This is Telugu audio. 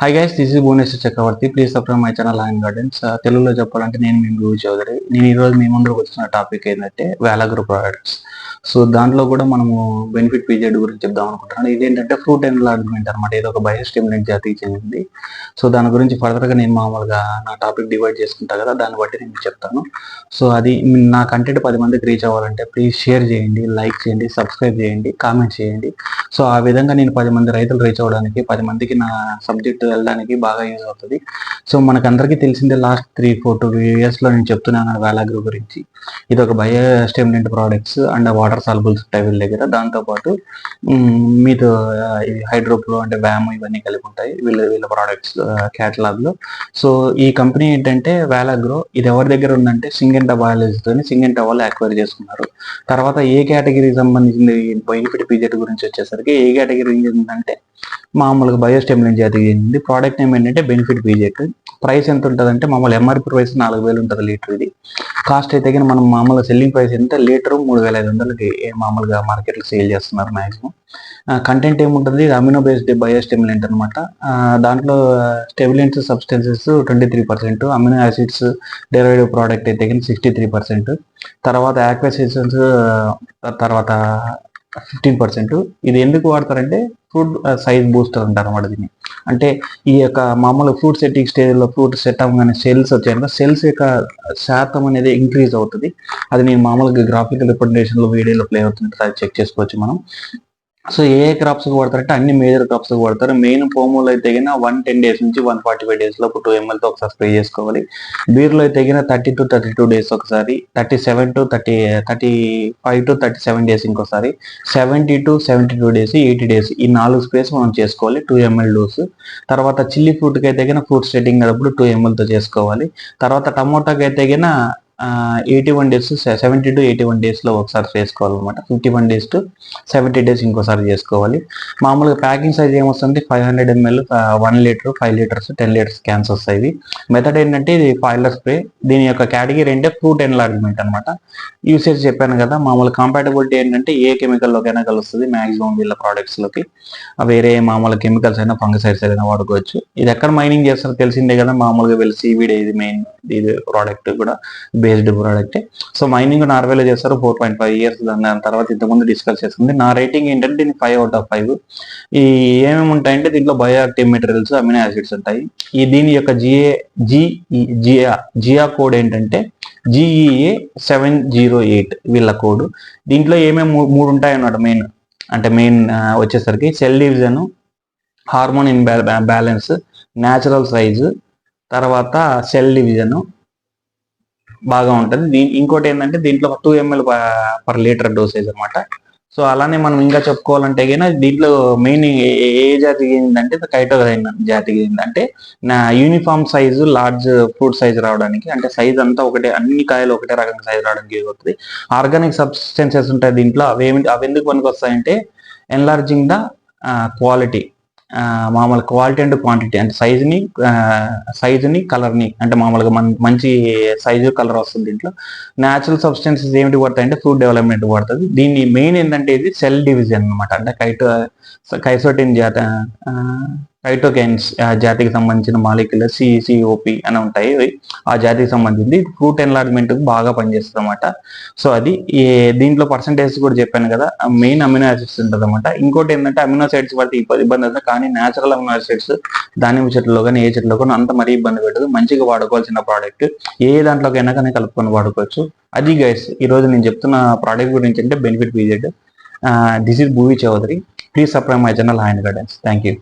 Hi guys this is Bhuvaneshwar Chakravarthy please subscribe my channel hi gardens తెలుగులో చెప్పాలంటే నేను మీ గురు చౌదరి. నేను ఈ రోజు మీ ముందుకు వచ్చిన టాపిక్ ఏంటంటే వేలాగ్రో ప్రోడక్ట్స్ సో దాంట్లో కూడా మనము బెనిఫిట్ పీరియడ్ గురించి చెప్దాం అనుకుంటున్నాను. ఇదేంటంటే ఫ్రూట్ అండ్ అనమాట ఇది ఒక బయోస్టిమ్యులెంట్ జాతికి చెందింది సో దాని గురించి ఫర్దర్గా నేను మామూలుగా నా టాపిక్ డివైడ్ చేసుకుంటా కదా దాన్ని బట్టి నేను చెప్తాను. సో అది నా కంటెంట్ పది మందికి రీచ్ అవ్వాలంటే ప్లీజ్ షేర్ చేయండి లైక్ చేయండి సబ్స్క్రైబ్ చేయండి కామెంట్ చేయండి. సో ఆ విధంగా నేను పది మంది రైతులు రీచ్ అవ్వడానికి పది మందికి నా సబ్జెక్ట్ వెళ్ళడానికి బాగా యూజ్ అవుతుంది. సో మనకు అందరికీ తెలిసిందే లాస్ట్ త్రీ ఫోర్ టూ ఇయర్స్లో నేను చెప్తున్నాను వేలాగ్రూ గురించి. ఇది ఒక bio stimulant products and water solubles ఉంటాయి వీళ్ళ దగ్గర దాంతోపాటు మీతో ఇవి హైడ్రోప్లో అంటే వ్యామ్ ఇవన్నీ కలిపి ఉంటాయి వీళ్ళ వీళ్ళ ప్రోడక్ట్స్ క్యాటలాగ్లో సో ఈ కంపెనీ ఏంటంటే వేలాగ్రో ఇది ఎవరి దగ్గర ఉందంటే సింగెంటా బయాలజీతో సింగెంటా వాళ్ళు అక్వైర్ చేసుకున్నారు. తర్వాత ఏ కేటగిరీకి సంబంధించిన బెనిఫిట్ పీజెట్ గురించి వచ్చేసరికి ఏ కేటగిరీ ఏంటంటే మామూలుగా బయోస్టెమిలిన్ జాతికి చెందింది. ప్రోడక్ట్ నేమ్ ఏంటంటే బెనిఫిట్ బీజెట్ ప్రైస్ ఎంత ఉంటుంది అంటే మామూలు ఎంఆర్పి ప్రైస్ నాలుగు వేలు ఉంటుంది లీటర్ ఇది. కాస్ట్ అయితే కానీ మనం మామూలుగా సెల్లింగ్ ప్రైస్ ఎంత? లీటర్ మూడు వేల ఐదు వందలు. వందలకి మామూలుగా మార్కెట్లో సేల్ చేస్తున్నారు మాక్సిమం కంటెంట్ ఏముంటుంది? ఇది అమినో బేస్డ్ బయోస్టెమిలెంట్ అనమాట దాంట్లో stimulants substances twenty three percent amino acids derivative product అయితే సిక్స్టీ త్రీ పర్సెంట్ తర్వాత యాక్వెసిషన్స్ తర్వాత ఫిఫ్టీన్ పర్సెంట్. ఇది ఎందుకు వాడతారంటే ఫ్రూట్ సైజ్ బూస్టర్ అంటారు అన్నమాట దీన్ని. అంటే ఈ యొక్క మామూలు ఫ్రూట్ సెట్టింగ్ స్టేజ్లో ఫ్రూట్ సెట్ అవ్వగానే సెల్స్ వచ్చాయి సెల్స్ యొక్క శాతం అనేది ఇంక్రీజ్ అవుతుంది. అది నేను మామూలుగా గ్రాఫికల్ రిప్రజెంటేషన్లో వీడియోలో ప్లే అవుతుంది అది చెక్ చేసుకోవచ్చు మనం. సో ఏ క్రాప్స్కి క్రాప్స్ వాడతారంటే అన్ని మేజర్ క్రాప్స్ వాడతారు. మెయిన్ పోమోలో అయితే తగిన వన్ టెన్ డేస్ నుంచి వన్ ఫార్టీ ఫైవ్ డేస్ లోపు టూ ఎంఎల్తో ఒకసారి స్ప్రే చేసుకోవాలి. బీర్లో అయితే తగిన thirty to thirty two days ఒకసారి thirty seven to thirty thirty five to thirty seven days ఇంకోసారి seventy to seventy two days eighty days ఈ నాలుగు స్ప్రేస్ మనం చేసుకోవాలి టూ ఎంఎల్ డోస్ తర్వాత చిల్లీ ఫ్రూట్కి అయితే ఫ్రూట్ స్టేటింగ్ అప్పుడు టూ ఎంఎల్తో చేసుకోవాలి. తర్వాత టమోటాకి అయితే తగిన eighty one days seventy to eighty one డేస్లో ఒకసారి చేసుకోవాలన్నమాట. Fifty one days to seventy days ఇంకోసారి చేసుకోవాలి. మామూలుగా ప్యాకింగ్ సైజ్ ఏమొస్తుంది? Five hundred ML one litre five litres ten litres cans వస్తాయి. మెథడ్ ఏంటంటే ఇది ఫైలర్ స్ప్రే. దీని యొక్క కేటగిరీ అంటే ఫ్రూట్ ఎన్లార్జ్మెంట్ అనమాట యూసేజ్ చెప్పాను కదా మామూలు కంపాటబిలిటీ ఏంటంటే ఏ కెమికల్లోకైనా కలుస్తుంది మ్యాక్సిమం వీళ్ళ ప్రోడక్ట్స్లోకి వేరే మామూలు కెమికల్స్ అయినా ఫంగసైడ్స్ అయినా వాడుకోవచ్చు. ఇది ఎక్కడ మైనింగ్ చేస్తారో? తెలిసిందే కదా మామూలుగా వెళ్ళి సీవీడ్ ఇది మెయిన్ ఇది ప్రోడక్ట్ కూడా బేస్డ్ ప్రోడక్ట్ సో మైనింగ్ నార్వేలో చేస్తారు ఫోర్ పాయింట్ ఫైవ్ ఇయర్స్ దాని తర్వాత ఇంతకుముందు డిస్కస్ చేసుకుంది నా రేటింగ్ ఏంటంటే దీన్ని ఫైవ్ అవుట్ ఆఫ్ ఫైవ్ ఈ ఏమేమి ఉంటాయంటే దీంట్లో బయోయాక్టివ్ మెటీరియల్స్ అమినో యాసిడ్స్ ఉంటాయి. ఈ దీని యొక్క జిఏ జి జియా జియా కోడ్ ఏంటంటే జిఈఏ సెవెన్ జీరో ఎయిట్ వీళ్ళ కోడ్ దీంట్లో ఏమేమి మూడు ఉంటాయి అన్నమాట మెయిన్ అంటే మెయిన్ వచ్చేసరికి cell division hormone in balance natural size తర్వాత సెల్ డివిజన్ బాగా ఉంటుంది. దీని ఇంకోటి ఏంటంటే దీంట్లో two ML per litre dosage అనమాట సో అలానే మనం ఇంకా చెప్పుకోవాలంటే కన్నా దీంట్లో మెయిన్ ఏ జాతికి ఏంటంటే కైటో జాతికి అంటే నా uniform size large fruit size రావడానికి అంటే సైజ్ అంతా ఒకటే అన్ని కాయలు ఒకటే రకం సైజ్ రావడానికి అవుతుంది. ఆర్గానిక్ సబ్స్టెన్సెస్ ఉంటాయి దీంట్లో. అవి అవి ఎందుకు పనికి వస్తాయంటే ఎన్లార్జింగ్ ద క్వాలిటీ మామూలు క్వాలిటీ అండ్ క్వాంటిటీ అంటే సైజుని సైజుని కలర్ని అంటే మామూలుగా మన మంచి సైజు కలర్ వస్తుంది దీంట్లో. న్యాచురల్ సబ్స్టెన్సెస్ ఏమిటి పడతాయి అంటే ఫుడ్ డెవలప్మెంట్ పడుతుంది. దీన్ని మెయిన్ ఏంటంటే ఇది సెల్ డివిజన్ అనమాట అంటే కైటో కైసోటిన్ జాత కైటోకైన్స్ జాతికి సంబంధించిన మాలిక్యులర్ సిసిఓపి అని ఉంటాయి. ఆ జాతికి సంబంధించి ఫ్రూట్ ఎన్లార్జ్మెంట్ బాగా పనిచేస్తుంది అనమాట సో అది దీంట్లో పర్సంటేజ్ కూడా చెప్పాను కదా మెయిన్ అమినో యాసిడ్స్ ఉంటుంది అనమాట ఇంకోటి ఏంటంటే అమినోసైడ్స్ పడితే ఇబ్బంది అవుతుంది. కానీ నేచురల్ అమినోసైడ్స్ దానిమ్మ చెట్టులో కానీ ఏ చెట్టులో కానీ అంత మరీ ఇబ్బంది పెట్టదు. మంచిగా వాడుకోవాల్సిన ప్రోడక్ట్ ఏ దాంట్లోకైనా కానీ కలుపుకొని వాడుకోవచ్చు. అది గైస్ ఈ రోజు నేను చెప్తున్న ప్రోడక్ట్ గురించి అంటే benefit period this is Bhuvi Chaudhary. Please subscribe my general hand guidance thank you